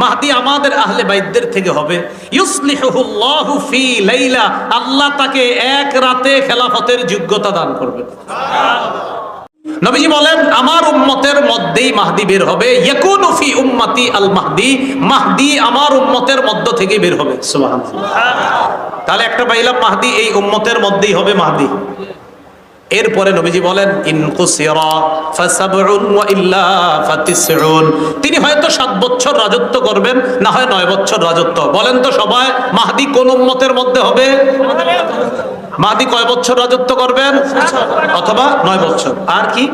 মাহদি আমাদের আহলে বাইদদের থেকে হবে। ইউসলিহুল্লাহু ফি লাইলা, আল্লাহ তাকে এক রাতে খেলাফতের যোগ্যতা দান করবে। নবীজি বলেন, আমার উম্মতের মধ্যেই মাহদি বের হবে। ইয়াকুনু ফি উম্মতি আল মাহদি মাহদি আমার উম্মতের মধ্য থেকে বের হবে। সুবহানাল্লাহ। তাহলে একটা পাইলাম মাহদি, এই উম্মতের মধ্যেই হবে মাহদি। এরপরে নবীজি বলেন তিনি হয়তো সাত বছর রাজত্ব করবেন, না হয় নয় বছর রাজত্ব। বলেন তো সবাই, মাহাদি কোন উম্মতের মধ্যে হবে? মাহাদি কয় বছর রাজত্ব করবেন? অথবা নয় বছর। আর কি?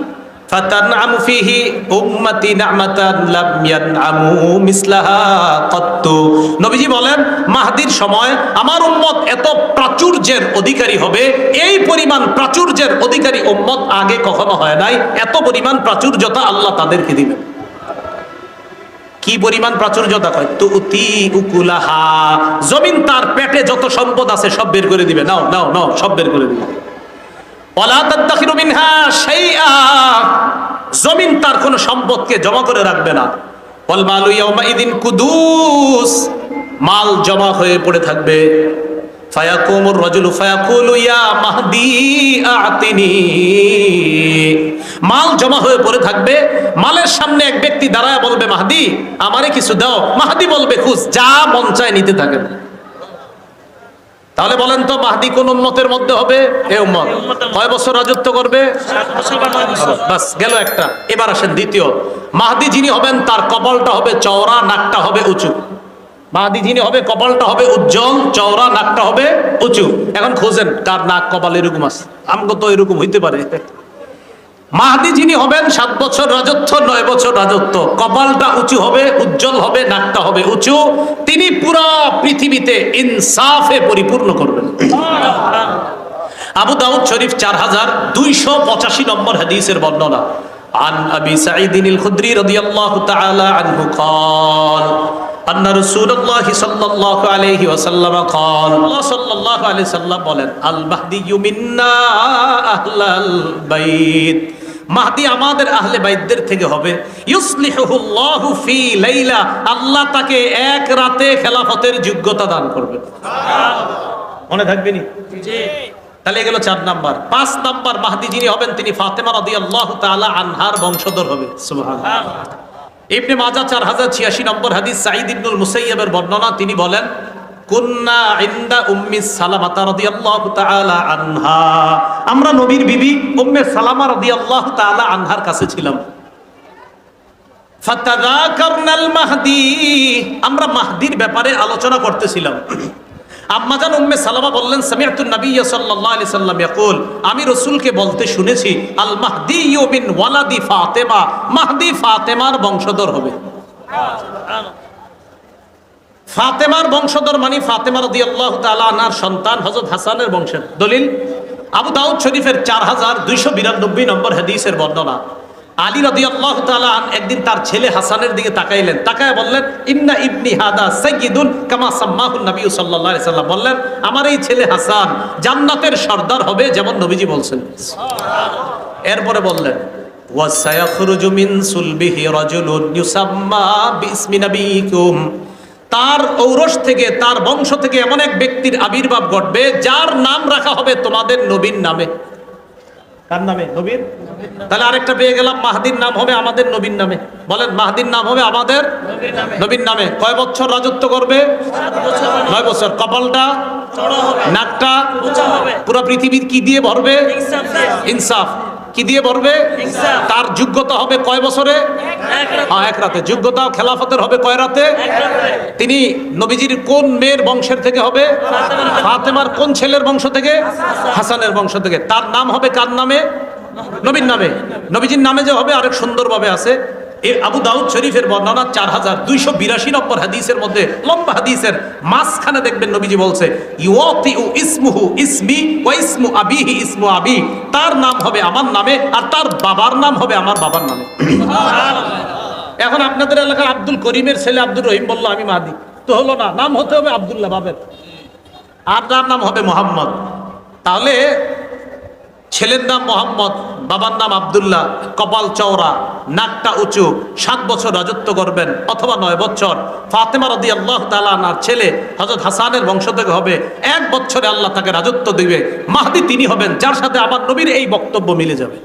ফাতানআমু ফিহি উম্মতি নি'মাতান লাম ইয়ানআমু মিসলাহা কত্তু। নবীজি বলেন, মাহদির সময় আমার উম্মত এত প্রাচুর্যের অধিকারী হবে, এই পরিমাণ প্রাচুর্যের অধিকারী উম্মত আগে কখনো হয় নাই, এত পরিমাণ প্রাচুর্যতা আল্লাহ তাদেরকে দিবেন। কি পরিমাণ প্রাচুর্যতা কয়? তু উতি উকুলাহা। জমিন তার পেটে যত সম্পদ আছে সব বের করে দিবে। নাও নাও নাও, সব বের করে দিবে। জমিন তার কোনো সম্পদকে জমা করে রাখবে না। কুদুস। মাল জমা হয়ে পড়ে থাকবে। ফায়াকুমুর রাজুলু ফায়াকুলু ইয়া মাহদি আতিনি। মাল জমা হয়ে পড়ে থাকবে। মালের সামনে এক ব্যক্তি দাঁড়ায় বলবে, মাহদি, আমারে কিছু দাও। মাহদি বলবে, খুশ, যা মন চায় নিতে থাকেন। তাহলে বলেন তো মাহদি কোন উন্মতের মধ্যে হবে? এ উম্মত। কয় বছর রাজত্ব করবে? বাস গেল একটা। এবার আসেন দ্বিতীয়। মাহদি যিনি হবেন তার কপালটা হবে চওড়া নাকটা হবে উঁচু। মাহাদি যিনি হবে কপালটা হবে উজ্জ্বল চওড়া নাকটা হবে উঁচু। এখন খোঁজেন কার নাক কপাল এরকম আছে? আমগো তো এরকম হইতে পারে। মাহদি যিনি হবেন সাত বছর রাজত্ব নয় বছর রাজত্ব কপালটা উঁচু হবে উজ্জ্বল হবে নাকটা হবে উঁচু তিনি পুরো পৃথিবীতে ইনসাফে পরিপূর্ণ করবেন আবু দাউদ শরীফ চার হাজার দুইশো পঁচাশি নম্বর হাদিসের বর্ণনা عن أبي سعيد الخدري رضي الله تعالى عنه قال أن رسول الله صلى الله عليه وسلم قال الله صلى الله عليه وسلم বলেন আল মাহদি মিন্না আহলাল বাইত মাহদি আমাদের আহলে বাইতদের থেকে হবে। ইউসলিহুল্লাহু ফি লাইলা আল্লাহ তাকে এক রাতে খেলাফতের যোগ্যতা দান করবে মনে থাকবে নি? তাহলে গেল চার নাম্বার। পাঁচ নাম্বার মাহদি যিনি হবেন তিনি ফাতেমা রাদিয়াল্লাহু তাআলা আনহার বংশধর হবে। সুবহানাল্লাহ। ইবনে মাজাহ চার হাজার ছিয়াশি নম্বর হাদিস সাঈদ ইবনুল মুসাইয়াবের বর্ণনা তিনি বলেন কুন্না ইন্দা উম্মি রাদিয়াল্লাহু তাআলা আনহা। আমরা নবীর বিবি উম্মে সালামা রাদিয়াল্লাহু তাআলা আনহার কাছে ছিলাম। ফাতাযাকারনাল মাহদি আমরা মাহদির ব্যাপারে আলোচনা করতেছিলাম। আম্মাজান উম্মে সালামা বললেন সামিআতুন নাবিয়্য সাল্লাল্লাহু আলাইহি সাল্লাম ইয়াকুল, আমি রাসূলকে বলতে শুনেছি আল মাহদি মিন ওয়ালাদি ফাতেমা, মাহদি ফাতেমার বংশধর হবে। ফাতেমার বংশধর মানে ফাতেমা রাদিয়াল্লাহু তাআলা আনহার সন্তান হযরত হাসানের বংশের। দলিল আবু দাউদ শরীফের চার হাজার দুইশো বিরানব্বই নম্বর হাদিসের বর্ণনা। আলী রাদিয়াল্লাহু তাআলা আন একদিন তার ছেলে হাসানের দিকে তাকাইলেন। তাকায় বললেন ইন্না ইবনি হাদা সাইয়্যিদুন কামা সাম্মাহু নবী আলাইহি সাল্লাম। বললেন আমার এই ছেলে হাসান জান্নাতের সর্দার হবে যেমন নবীজি বলছেন। এরপরে বললেন ওয়াসায়াখরুজু মিন সুলবিহি রাজুলুন ইউসাম্মা বিসমি নবীকুম। তার ঔরস থেকে তার বংশ থেকে এমন এক ব্যক্তির আবির্ভাব ঘটবে যার নাম রাখা হবে তোমাদের নবীর নামে। কার নামে? নবীর? তাহলে আরেকটা পেয়ে গেলাম মাহাদির নাম হবে আমাদের নবীর নামে। বলেন মাহাদির নাম হবে আমাদের নবীর নামে। কয় বছর রাজত্ব করবে? নয় বছর। কপালটা নাকটা পুরো পৃথিবীর কি দিয়ে ভরবে? ইনসাফ। কি দিয়ে ভরবে? তার যোগ্যতা হবে কয় বছরে? হ্যাঁ এক রাতে। যোগ্যতা খেলাফতের হবে কয় রাতে? তিনি নবীজির কোন মেয়ের বংশের থেকে হবে? ফাতেমার কোন ছেলের বংশ থেকে? হাসানের বংশ থেকে। তার নাম হবে কার নামে? নবীর নামে। নবীজির নামে যে হবে আরেক সুন্দরভাবে আছে। এ আবু দাউদ শরীফের বর্ণনা চার হাজার দুইশো বিরাশি নম্বর হাদিসের মধ্যে লম্বা হাদিসের মাঝখানে দেখবেন নবীজি বলছে ইউতি উ ইসমুহু ইসমি ও ইসমু আবিহি ইসমু আবি। তার নাম হবে আমার নামে আর তার বাবার নাম হবে আমার বাবার নামে। এখন আপনাদের এলাকার আব্দুল করিমের ছেলে আব্দুল রহিম বলল আমি মাদি। তো হলো না নাম হতে হবে আব্দুল্লাহ বাবের। আর তার নাম হবে মোহাম্মদ। তাহলে ছেলের নাম মোহাম্মদ। বাবার নাম আবদুল্লাহ, কপাল চওড়া, নাকটা উঁচু, সাত বছর রাজত্ব করবেন অথবা নয় বছর। ফাতেমা রদি আল্লাহ তালানার ছেলে হজরত হাসানের বংশ থেকে হবে। এক বছরে আল্লাহ তাকে রাজত্ব দিবে। মাহদি তিনি হবেন, যার সাথে আমার নবীর এই বক্তব্য মিলে যাবে।